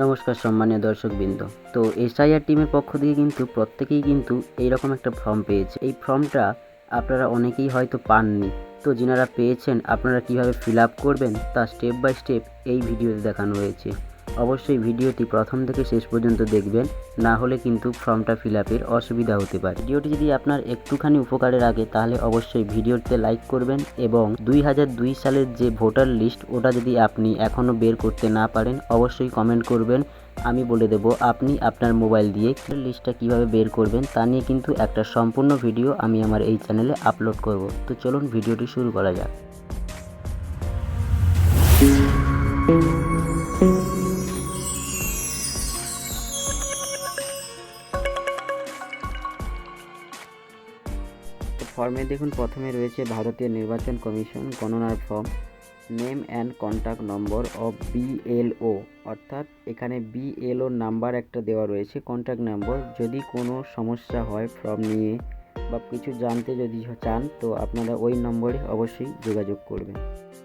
নমস্কার সম্মানীয় দর্শকবৃন্দ। তো এসআইআর টিমের পক্ষ থেকে কিন্তু প্রত্যেকেই কিন্তু এইরকম একটা ফর্ম পেয়েছে। এই ফর্মটা আপনারা অনেকেই হয়তো পাননি। তো যিনারা পেয়েছেন, আপনারা কীভাবে ফিল আপ করবেন তা স্টেপ বাই স্টেপ এই ভিডিওতে দেখানো হয়েছে। অবশ্যই ভিডিওটি প্রথম থেকে শেষ পর্যন্ত দেখবেন, না হলে কিন্তু ফর্মটা ফিল আপের অসুবিধা হতে পারে। ভিডিওটি যদি আপনার একটুখানি উপকারে লাগে তাহলে অবশ্যই ভিডিওতে লাইক করবেন এবং দুই হাজার দুই সালের যে ভোটার লিস্ট ওটা যদি আপনি এখনও বের করতে না পারেন, অবশ্যই কমেন্ট করবেন। আমি বলে দেব, আপনি আপনার মোবাইল দিয়ে লিস্টটা কীভাবে বের করবেন, তা নিয়ে কিন্তু একটা সম্পূর্ণ ভিডিও আমি আমার এই চ্যানেলে আপলোড করব। তো চলুন ভিডিওটি শুরু করা যাক। ফর্মে দেখুন, প্রথমে রয়েছে ভারতীয় নির্বাচন কমিশন গণনার form, name and contact number of BLO অর্থাৎ এখানে বিএলও নাম্বার একটা দেওয়া রয়েছে কন্ট্যাক্ট নাম্বার। যদি কোনো সমস্যা হয় ফর্ম নিয়ে বা কিছু জানতে যদি চান, তো আপনারা ওই নম্বরে অবশ্যই যোগাযোগ করবেন।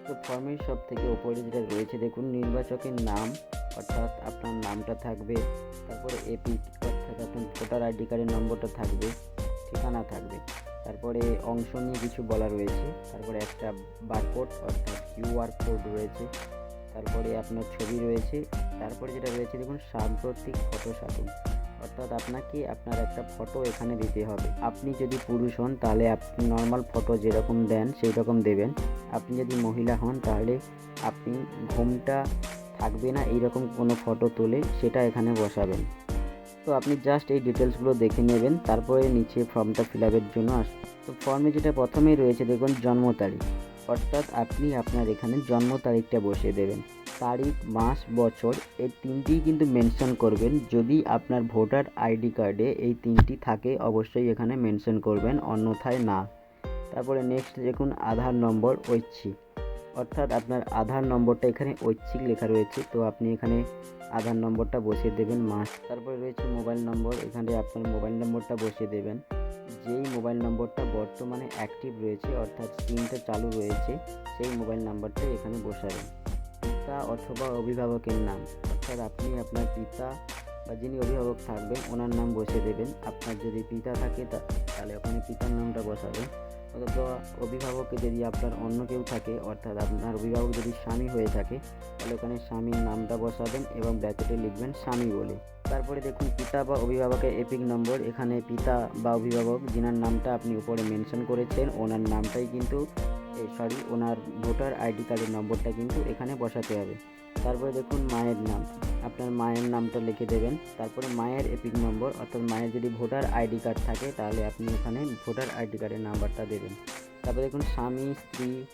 তো ফর্মের সব থেকে ওপরে যেটা রয়েছে, দেখুন, নির্বাচকের নাম, অর্থাৎ আপনার নামটা থাকবে, তারপরে এপি অর্থাৎ আপনার ভোটার আইডি কার্ডের নম্বরটা থাকবে, ঠিকানা থাকবে। তারপরে অংশ নিয়ে কিছু বলা রয়েছে। তারপরে একটা বারকোড অর্থাৎ কিউআর কোড রয়েছে। তারপরে আপনার ছবি রয়েছে। তারপরে যেটা রয়েছে, দেখুন, সাম্প্রতিক ফটো সাটুন অর্থাৎ আপনাকে আপনার একটা ফটো এখানে দিতে হবে। আপনি যদি পুরুষ হন, তাহলে আপনি নর্মাল ফটো যেরকম দেন সেই রকম দেবেন। আপনি যদি মহিলা হন, তাহলে আপনি ঘুমটা থাকবে না, এইরকম কোনো ফটো তুলে সেটা এখানে বসাবেন। তো আপনি জাস্ট এই ডিটেলসগুলো দেখে নেবেন, তারপরে নিচে ফর্মটা ফিল আপের জন্য আস তো ফর্মে যেটা প্রথমেই রয়েছে দেখুন, জন্ম তারিখ। অর্থাৎ আপনি আপনার এখানে জন্ম তারিখটা বসিয়ে দেবেন। তারিখ, মাস, বছর, এই তিনটিই কিন্তু মেনশন করবেন। যদি আপনার ভোটার আইডি কার্ডে এই তিনটি থাকে, অবশ্যই এখানে মেনশন করবেন, অন্যথায় না। তারপরে নেক্সট দেখুন, আধার নম্বর, ঐচ্ছিক। অর্থাৎ আপনার আধার নম্বরটা এখানে ঐচ্ছিক লেখা রয়েছে, তো আপনি এখানে আধার নম্বরটা বসিয়ে দেবেন, মাস, তারপরে রয়েছে মোবাইল নম্বর, এখানে আপনার মোবাইল নম্বরটা বসিয়ে দেবেন। যেই মোবাইল নম্বরটা বর্তমানে অ্যাক্টিভ রয়েছে, অর্থাৎ সিমটা চালু রয়েছে, সেই মোবাইল নাম্বারটাই এখানে বসাবেন। পিতা অথবা অভিভাবকের নাম, অর্থাৎ আপনি আপনার পিতা বা যিনি অভিভাবক থাকবেন, ওনার নাম বসিয়ে দেবেন। আপনার যদি পিতা থাকে তাহলে ওখানে পিতার নামটা বসাবেন। অথবা অভিভাবকে যদি আপনার অন্য কেউ থাকে, অর্থাৎ আপনার অভিভাবক যদি স্বামী হয়ে থাকে, তাহলে ওখানে স্বামীর নামটা বসাবেন এবং ব্র্যাকেটে লিখবেন স্বামী বলে। তারপরে দেখুন, পিতা বা অভিভাবকের এপিক নম্বর। এখানে পিতা বা অভিভাবক, যিনার নামটা আপনি উপরে মেনশন করেছেন, ওনার নামটাই কিন্তু সরি, ওনার ভোটার আইডি কার্ডের নম্বরটা কিন্তু এখানে বসাতে হবে। তারপরে দেখুন মায়ের নাম। আপনার মায়ের নামটা লিখে দেবেন। তারপরে মায়ের এপিক নম্বর, অর্থাৎ মায়ের যদি ভোটার আইডি কার্ড থাকে, তাহলে আপনি এখানে ভোটার আইডি কার্ডের নাম্বারটা দেবেন। তারপরে দেখুন স্বামী, স্ত্রী,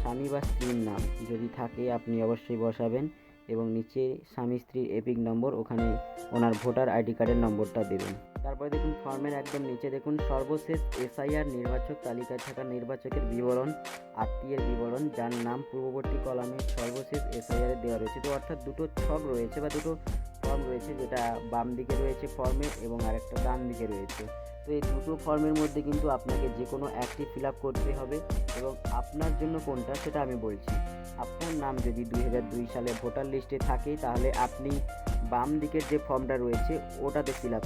স্বামী বা স্ত্রীর নাম যদি থাকে, আপনি অবশ্যই বসাবেন। এবং নিচে স্বামী স্ত্রীর এপিক নম্বর, ওখানে ওনার ভোটার আইডি কার্ডের নম্বরটা দেবেন। তারপরে দেখুন, ফর্মের একদম নিচে দেখুন, সর্বশেষ এসআইআর নির্বাচক তালিকায় থাকা নির্বাচকের বিবরণ, আত্মীয়ের বিবরণ, যার নাম পূর্ববর্তী কলামে সর্বশেষ এসআইআর দেওয়া রয়েছে। তো অর্থাৎ দুটো ছক রয়েছে বা দুটো ফর্ম রয়েছে, যেটা বাম দিকে রয়েছে ফর্মের এবং আরেকটা ডান দিকে রয়েছে। তো এই দুটো ফর্মের মধ্যে কিন্তু আপনাকে যে কোনো একটি ফিল করতে হবে এবং আপনার জন্য কোনটা সেটা আমি বলছি। আপনার নাম যদি দুই হাজার দুই সালে ভোটার লিস্টে থাকে, তাহলে আপনি বাম দিকের যে ফর্মটা রয়েছে, ওটাতে ফিল আপ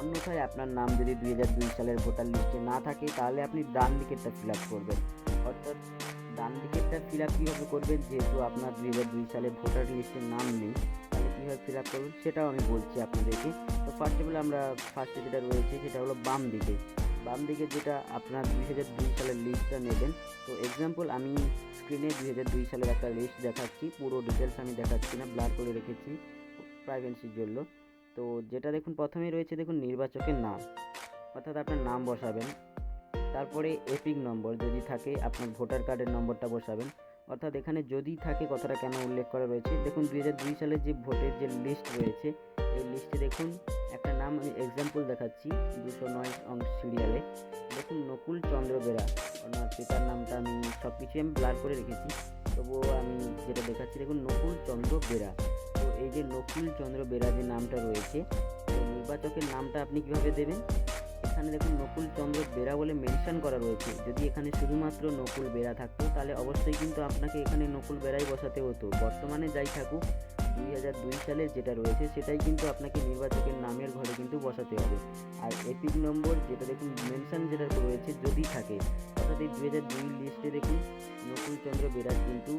অন্যথায় আপনার নাম যদি দুই হাজার দুই সালের ভোটার লিস্টে না থাকে, তাহলে আপনি ডান দিকেরটা ফিল আপ করবেন। অর্থাৎ ডান দিকেরটা ফিল আপ কীভাবে করবেন? যেহেতু আপনার দুই দুই সালে ভোটার লিস্টে নাম নেই, তাহলে কীভাবে ফিল আপ করবেন? সেটাও আমি বলছি আপনাদেরকে। তো ফার্স্ট অফ অল আমরা ফার্স্টে যেটা রয়েছে, সেটা হলো বাম দিকে। বাম দিকে যেটা আপনার দুই হাজার দুই সালের লিস্টটা নেবেন, তো এক্সাম্পল আমি স্ক্রিনে দুই হাজার দুই সালের একটা লিস্ট দেখাচ্ছি, পুরো ডিটেলস আমি দেখাচ্ছি না ব্লার করে রেখেছি প্রাইভেন্সির জন্য। তো যেটা দেখুন প্রথমেই রয়েছে দেখুন নির্বাচকের নাম, অর্থাৎ আপনার নাম বসাবেন। তারপরে এপিক নম্বর যদি থাকে, আপনার ভোটার কার্ডের নম্বরটা বসাবেন। অর্থাৎ এখানে যদি থাকে কথাটা কেন উল্লেখ করা রয়েছে? দেখুন, দুই হাজার দুই সালের যে ভোটের যে লিস্ট রয়েছে, এই লিস্টে দেখুন, একটা নাম আমি এক্সাম্পল দেখাচ্ছি, দুশো নয় অংশ সিরিয়ালে দেখুন, নকুল চন্দ্র বেরা, ওনার পিতার নামটা আমি সব কিছুই আমি ব্লার করে রেখেছি। তবুও আমি যেটা দেখাচ্ছি, দেখুন, নকুল চন্দ্র বেরা। তো এই যে নকুল চন্দ্র বেরা যে নামটা রয়েছে নির্বাচকের নামটা আপনি কীভাবে দেবেন? এখানে দেখুন নকুল চন্দ্র বেড়া বলে মেনশন করা রয়েছে। যদি এখানে শুধুমাত্র নকুল বেড়া থাকতো, তাহলে অবশ্যই কিন্তু আপনাকে এখানে নকুল বেড়াই বসাতে হতো। বর্তমানে যাই থাকুক দুই হাজার দুই সালের যেটা রয়েছে, সেটাই কিন্তু আপনাকে নির্বাচকের নামের ঘরে কিন্তু বসাতে হবে। আর এপিক নম্বর যেটা দেখুন মেনশন যেটা রয়েছে, যদি থাকে, অর্থাৎ এই দুই হাজার দুই লিস্টে দেখুন, নকুল চন্দ্র বেরার কিন্তু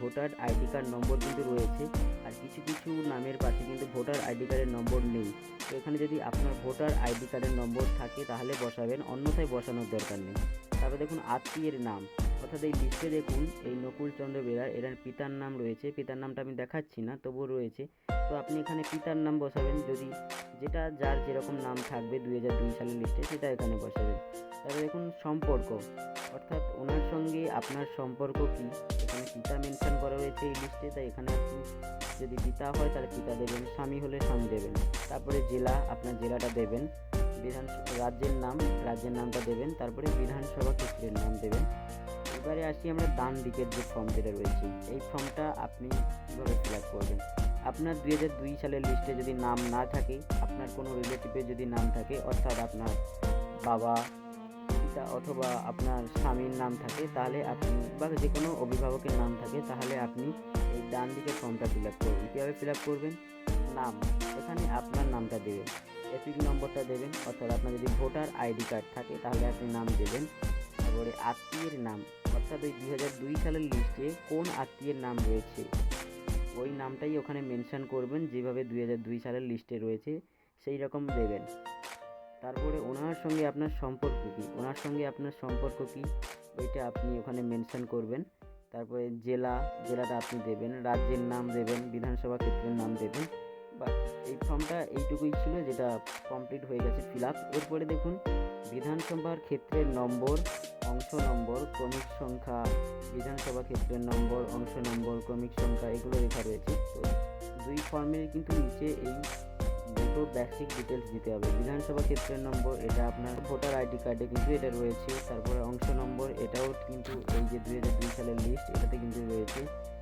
ভোটার আইডি কার্ড নম্বর কিন্তু রয়েছে, আর কিছু কিছু নামের পাশে কিন্তু ভোটার আইডি কার্ডের নম্বর নেই। তো এখানে যদি আপনার ভোটার আইডি কার্ডের নম্বর থাকে, তাহলে বসাবেন, অন্যথায় বসানোর দরকার নেই। তারপর দেখুন, আত্মীয়ের নাম। অর্থাৎ এই লিস্টে দেখুন, এই নকুল চন্দ্র বেরার এর পিতার নাম রয়েছে। পিতার নামটা আমি দেখাচ্ছি না, তবুও রয়েছে। তো আপনি এখানে পিতার নাম বসাবেন, যদি যেটা যার যেরকম নাম থাকবে দুই হাজার দুই সালের লিস্টে সেটা এখানে বসাবেন। তারপরে দেখুন, সম্পর্ক। অর্থাৎ ওনার সঙ্গে আপনার সম্পর্ক কি? এখানে পিতা মেনশন করা রয়েছে এই লিস্টে তাই এখানে আপনি যদি পিতা হয়, তাহলে পিতা দেবেন, স্বামী হলে স্বামী দেবেন। তারপরে জেলা, আপনার জেলাটা দেবেন। বিধান রাজ্যের নাম, রাজ্যের নামটা দেবেন। তারপরে বিধানসভা ক্ষেত্রের নাম দেবেন। এবারে আসি আমরা ডান দিকের যে ফর্ম যেটা রয়েছে। এই ফর্মটা আপনি কীভাবে ফিল আপ করবেন? আপনার দুই হাজার দুই সালের লিস্টে যদি নাম না থাকে, আপনার কোনো রিলেটিভের যদি নাম থাকে, অর্থাৎ আপনার বাবা, পিতা অথবা আপনার স্বামীর নাম থাকে, তাহলে আপনি বা যে কোনো অভিভাবকের নাম থাকে, তাহলে আপনি এই ডান দিকের ফর্মটা ফিল আপ করবেন। কীভাবে ফিল আপ করবেন? নাম। এখানে আপনার নামটা দেবেন। এপিক নম্বরটা দেবেন, অর্থাৎ আপনার যদি ভোটার আইডি কার্ড থাকে, তাহলে আপনি নাম দেবেন। তারপরে আত্মীয়ের নাম। হাজার দুই সালের লিস্টে কোন আত্মীয়ের নাম রয়েছে? ওই নামটাই ওখানে মেনশন করবেন, যেভাবে দুই হাজার দুই সালের লিস্টে রয়েছে, সেই রকম দেবেন। তারপরে ওনার সঙ্গে আপনার সম্পর্ক কী? ওনার সঙ্গে আপনার সম্পর্ক কী? ওইটা আপনি ওখানে মেনশন করবেন। তারপরে জেলা, জেলাটা আপনি দেবেন, রাজ্যের নাম দেবেন, বিধানসভা ক্ষেত্রের নাম দেবেন। বা এই ফর্মটা এইটুকুই ছিল, যেটা কমপ্লিট হয়ে গেছে ফিল আপ। এরপরে দেখুন, বিধানসভার ক্ষেত্রের নম্বর অংশ নম্বর, ক্রমিক সংখ্যা, বিধানসভা ক্ষেত্রের নম্বর, অংশ নম্বর, ক্রমিক সংখ্যা, এগুলো লেখা রয়েছে। তো দুই ফর্মের কিন্তু নিচে এই দুটো বেসিক ডিটেলস দিতে হবে। বিধানসভা ক্ষেত্রের নম্বর, এটা আপনার ভোটার আইডি কার্ডে কিন্তু এটা রয়েছে। তারপরে অংশ নম্বর, এটাও কিন্তু এই যে দুই হাজার দুই সালের লিস্ট এটাতে কিন্তু রয়েছে।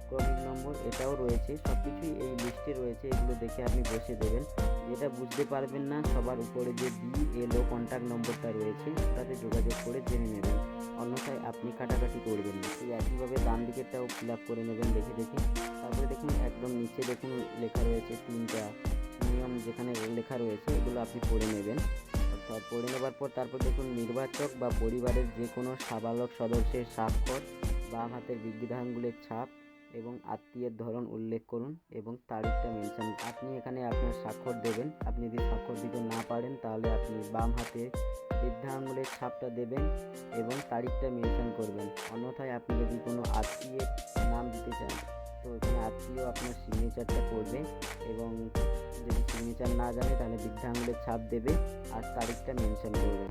ক্রমিক নম্বর, এটাও রয়েছে। সব কিছুই এই লিস্টে রয়েছে, এগুলো দেখে আপনি বসে দেবেন। যেটা বুঝতে পারবেন না, সবার উপরে যে বি এলও কন্ট্যাক্ট নম্বরটা রয়েছে, তাতে যোগাযোগ করে জেনে নেবেন। অন্যথায় আপনি কাটাকাটি করবেন না। এই একইভাবে ডান দিকেরটাও ফিল আপ করে নেবেন দেখে দেখে। তারপরে দেখুন, একদম নিচে দেখুন, লেখা রয়েছে তিনটা নিয়ম যেখানে লেখা রয়েছে, এগুলো আপনি পড়ে নেবেন। অর্থাৎ পড়ে নেবার পর তারপর দেখুন, নির্বাচক বা পরিবারের যে কোনো সাবালক সদস্যের স্বাক্ষর, বাম হাতের বিজ্ঞান ছাপ এবং আত্মীয়ের ধরন উল্লেখ করুন এবং তারিখটা মেনশন আপনি এখানে আপনার স্বাক্ষর দেবেন। আপনি যদি স্বাক্ষর দিতে না পারেন, তাহলে আপনি বাম হাতে বৃদ্ধা আঙুলের ছাপটা দেবেন এবং তারিখটা মেনশন করবেন। অন্যথায় আপনি যদি কোনো আত্মীয়ের নাম দিতে চান, তো এখানে আত্মীয় আপনার সিগনেচারটা করবে এবং যদি সিগনেচার না জানে, তাহলে বৃদ্ধা আঙুলের ছাপ দেবে আর তারিখটা মেনশন করবে।